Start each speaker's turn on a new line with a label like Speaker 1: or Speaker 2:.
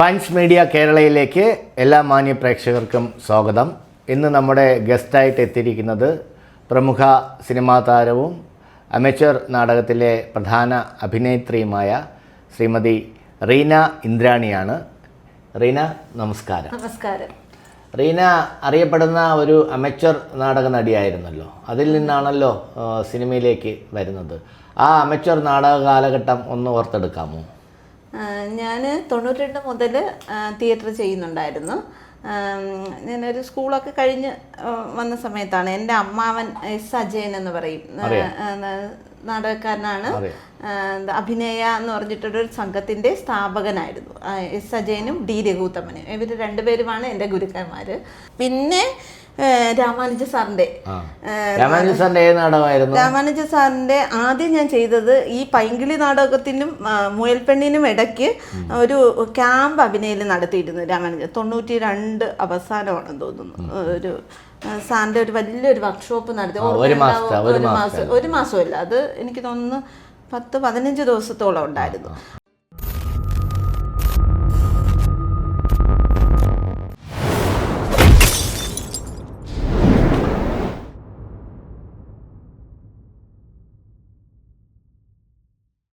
Speaker 1: Punch media കേരളയിലേക്ക് എല്ലാ മാന്യ പ്രേക്ഷകർക്കും സ്വാഗതം. ഇന്ന് നമ്മുടെ ഗസ്റ്റായിട്ട് എത്തിയിരിക്കുന്നത് പ്രമുഖ സിനിമാ താരവും അമേച്ചർ നാടകത്തിലെ പ്രധാന അഭിനേത്രിയുമായ ശ്രീമതി റീന ഇന്ദ്രാണിയാണ്. റീന നമസ്കാരം.
Speaker 2: നമസ്കാരം.
Speaker 1: റീന അറിയപ്പെടുന്ന ഒരു അമേച്ചർ നാടക നടിയായിരുന്നല്ലോ. അതിൽ നിന്നാണല്ലോ സിനിമയിലേക്ക് വരുന്നത്. ആ അമേച്ചർ നാടക കാലഘട്ടം ഒന്ന് ഓർത്തെടുക്കാമോ?
Speaker 2: ഞാൻ തൊണ്ണൂറ്റിരണ്ട് മുതൽ തിയേറ്റർ ചെയ്യുന്നുണ്ടായിരുന്നു. ഞാനൊരു സ്കൂളൊക്കെ കഴിഞ്ഞ് വന്ന സമയത്താണ്. എന്റെ അമ്മാവൻ എസ് അജയൻ എന്ന് പറയും. നാടകക്കാരനാണ്. അഭിനയ എന്ന് പറഞ്ഞിട്ടൊരു സംഘത്തിന്റെ സ്ഥാപകനായിരുന്നു. എസ് അജയനും ഡി രഘുത്തമ്മനും ഇവർ രണ്ടുപേരുമാണ് എന്റെ ഗുരുക്കന്മാർ പിന്നെ രാമാനുജ
Speaker 1: സാറിന്റെ. രാമാനുജ സാറിന്റെ ഏത് നാടകമായിരുന്നു?
Speaker 2: രാമാനുജ സാറിന്റെ ആദ്യം ഞാൻ ചെയ്തത് ഈ പൈങ്കിളി നാടകത്തിനും മുയൽപ്പെണ്ണിനും ഇടയ്ക്ക് ഒരു ക്യാമ്പ് അഭിനയം നടത്തിയിരുന്നു രാമാനുജ. തൊണ്ണൂറ്റി രണ്ട് അവസാനമാണെന്ന് തോന്നുന്നു ഒരു സാറിന്റെ ഒരു വലിയൊരു വർക്ക്ഷോപ്പ് നടത്തി. ഒരു മാസം ഒരു മാസമല്ല. അത് എനിക്ക് തോന്നുന്നു പത്ത് പതിനഞ്ച് ദിവസത്തോളം ഉണ്ടായിരുന്നു.